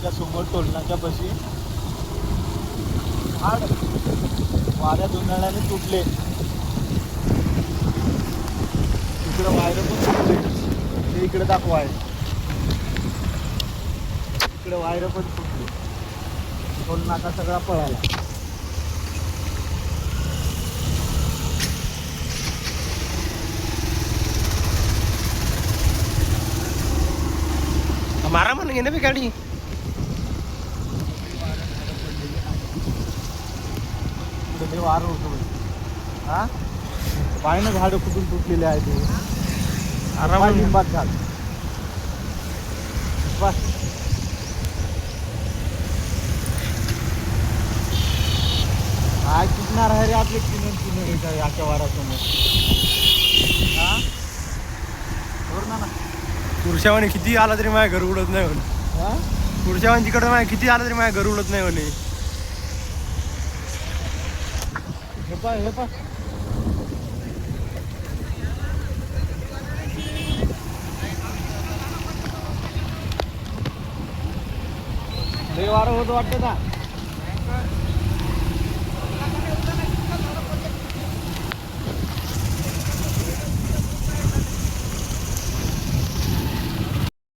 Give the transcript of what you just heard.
आमच्यासमोर टोलनाच्या बशी झाड वाऱ्या उन्हाळ्याने तुटले. इकडं वायरं पण तुटले ते इकडे दाखवाय इकडे वायरं पण तुटले टोल नाका सगळा पळाला. मारा म्हणून घे ना बी गाडी इकडे लय वारं होतं. हा? पाय ना झाडं कुठून तुटलेले आहे ते आराम लिंबात झाड. बस. काय तुटणार आहे रे आपले किनर किनर अशा वारासमोर हा? बरोबर ना. पुरुषावाने किती आला तरी माझ्या घर उडत नाही म्हणे. हा? पुरुषावाने तिकडे माझ्या किती आला तरी माझ्या घर उडत नाही म्हणे. हे पाय हे पाय लय वारं होतं वाटतं ना